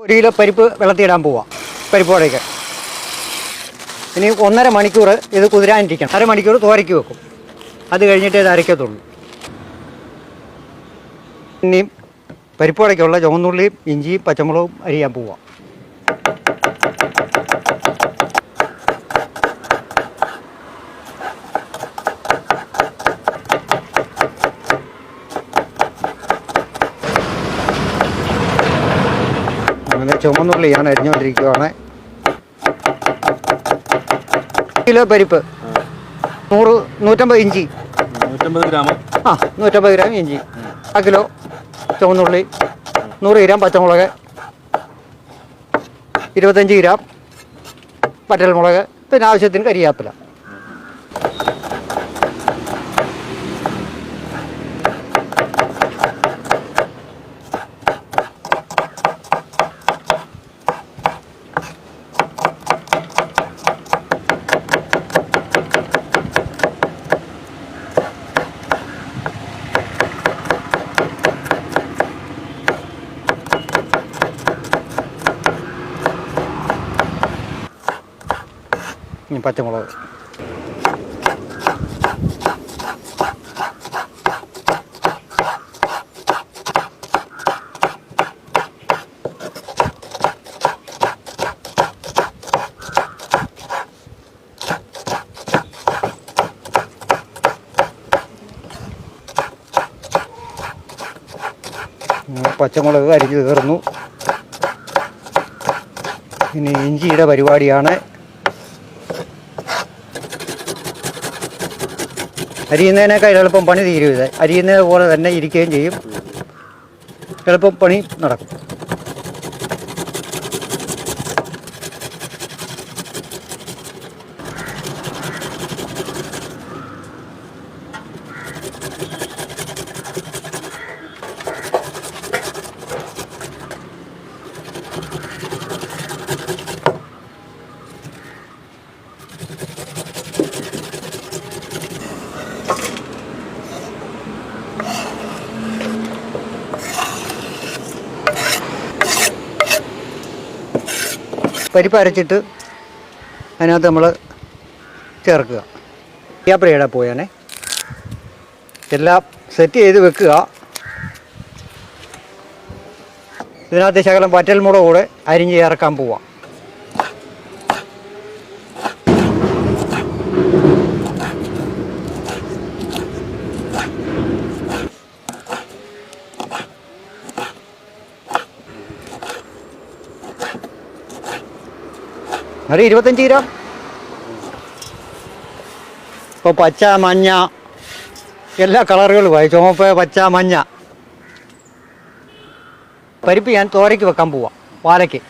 ഒരു കിലോ പരിപ്പ് വെള്ളത്തിയിടാൻ പോവാം. പരിപ്പോടേക്ക്. ഇനി ഒന്നര മണിക്കൂർ ഇത് കുതിരാനിരിക്കണം. അര മണിക്കൂർ തോരയ്ക്ക് വെക്കും. അത് കഴിഞ്ഞിട്ട് ഇത് അരയ്ക്കത്തുള്ളൂ. ഇനിയും പരിപ്പോടയ്ക്കുള്ള ചുവന്നുള്ളിയും ഇഞ്ചിയും പച്ചമുളകും അരിയാൻ പോവാം. അങ്ങനെ ചുമന്നുള്ളിയാണ് അരിഞ്ഞുകൊണ്ടിരിക്കുകയാണ് കിലോ പരിപ്പ്. നൂറ് നൂറ്റമ്പത് ഇഞ്ചി. നൂറ്റമ്പത് ഗ്രാം ആ നൂറ്റമ്പത് ഗ്രാം ഇഞ്ചി. ആ കിലോ ചുവന്നുള്ളി നൂറ് ഗ്രാം പച്ചമുളക്. ഇരുപത്തഞ്ച് ഗ്രാം പറ്റൽമുളക് പിന്നെ ആവശ്യത്തിന് കരിയാപ്പില. ഇനി പച്ചമുളക് പച്ചമുളക് അരിഞ്ഞ് തീർന്നു ഇനി ഇഞ്ചിയുടെ പരിപാടിയാണ്. അരിയുന്നതിനേക്കാൾ എളുപ്പം പണി തീരും അരിയുന്നത് പോലെ തന്നെ ഇരിക്കുകയും ചെയ്യും. എളുപ്പം പണി നടക്കും. പരിപ്പ് അരച്ചിട്ട് അതിനകത്ത് നമ്മൾ ചേർക്കുക. യാപ്രയുടെ പോയാണേ എല്ലാം സെറ്റ് ചെയ്ത് വെക്കുക. ഇതിനകത്ത് ശകലം വറ്റൽമുളക് കൂടെ അരിഞ്ഞ് ചേർക്കാൻ പോവാം. ഒരു ഇരുപത്തഞ്ച് കിലോ. ഇപ്പോൾ പച്ച മഞ്ഞ എല്ലാ കളറുകളുമായി ചുമപ്പ് പച്ച മഞ്ഞ. പരിപ്പ് ഞാൻ തോരയ്ക്ക് വെക്കാൻ പോവാം പാലയ്ക്ക്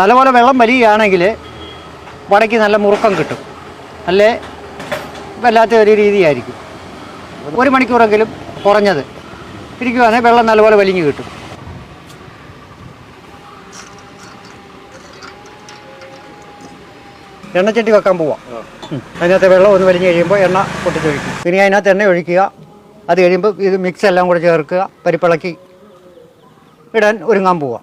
നല്ലപോലെ വെള്ളം വലിയുകയാണെങ്കിൽ വടയ്ക്ക് നല്ല മുറുക്കം കിട്ടും. അല്ലേ? വല്ലാത്ത ഒരു രീതിയായിരിക്കും. ഒരു മണിക്കൂറെങ്കിലും കുറഞ്ഞത്. ഇരിക്കുവാണെങ്കിൽ വെള്ളം നല്ലപോലെ വലിഞ്ഞു കിട്ടും. എണ്ണച്ചട്ടി വെക്കാൻ പോവാം. അതിനകത്ത് വെള്ളം ഒന്ന് വലിഞ്ഞ് കഴിയുമ്പോൾ എണ്ണ പൊട്ടിച്ചൊഴിക്കും. ഇനി അതിനകത്ത് എണ്ണ ഒഴിക്കുക. അത് കഴിയുമ്പോൾ ഇത് മിക്സ് എല്ലാം കൂടെ ചേർക്കുക. പരിപ്പിളക്കി ഇടാൻ ഒരുങ്ങാൻ പോവാം.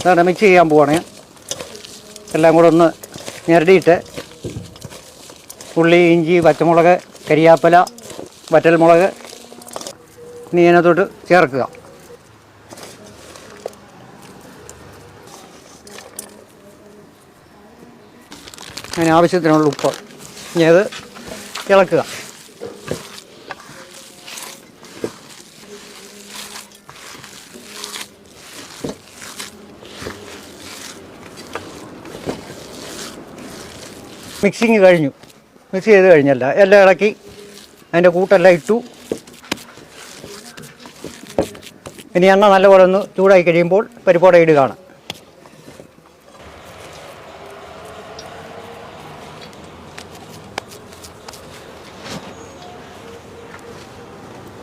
ഇതാണ് മിക്സ് ചെയ്യാൻ പോവാണ്. എല്ലാം കൂടെ ഒന്ന് ഞെരടിയിട്ട് ഉള്ളി ഇഞ്ചി പച്ചമുളക് കരിയാപ്പല വറ്റൽമുളക് ഇനി അതിനകത്തോട്ട് ചേർക്കുക. അതിന് ആവശ്യത്തിനുള്ള ഉപ്പ് ഇനി ഇളക്കുക. മിക്സിങ് കഴിഞ്ഞു. മിക്സ് ചെയ്ത് കഴിഞ്ഞല്ല. എല്ലാം ഇളക്കി അതിന്റെ കൂട്ടെല്ലാം ഇട്ടു. ഇനി എണ്ണ നല്ലപോലെ ഒന്ന് ചൂടായി കഴിയുമ്പോൾ പരിപ്പോടെ ഇടുകയാണ്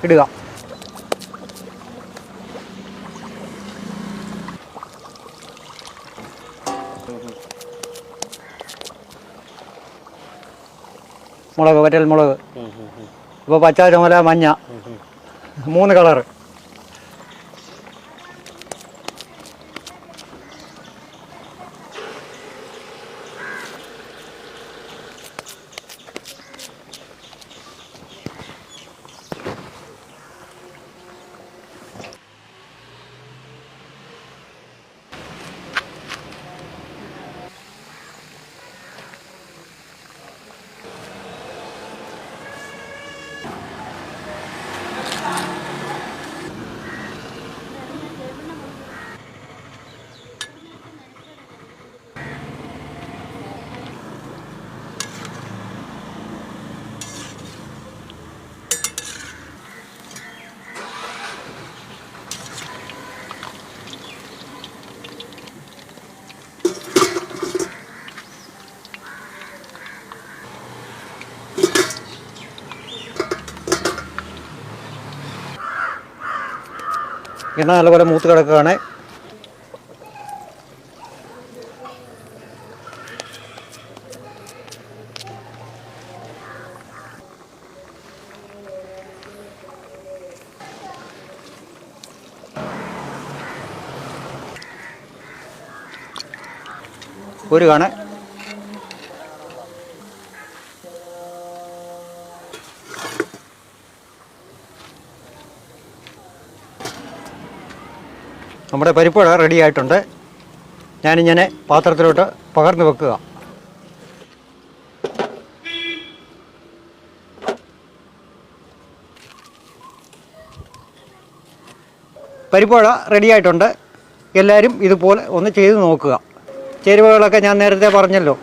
ഇടുക. മുളക് വറ്റൽ മുളക്. ഇപ്പോൾ പച്ച ചുമല മഞ്ഞ. മൂന്ന് കളറ്. എണ്ണ നല്ലപോലെ മൂത്ത് കിടക്കുകയാണ്. ഒരു കാണ നമ്മുടെ പരിപ്പുവട റെഡി ആയിട്ടുണ്ട്. ഞാനിങ്ങനെ പാത്രത്തിലോട്ട് പകർന്നു വെക്കുക. പരിപ്പുഴ റെഡി ആയിട്ടുണ്ട്. എല്ലാവരും ഇതുപോലെ ഒന്ന് ചെയ്ത് നോക്കുക. ചേരുവകളൊക്കെ ഞാൻ നേരത്തെ പറഞ്ഞല്ലോ.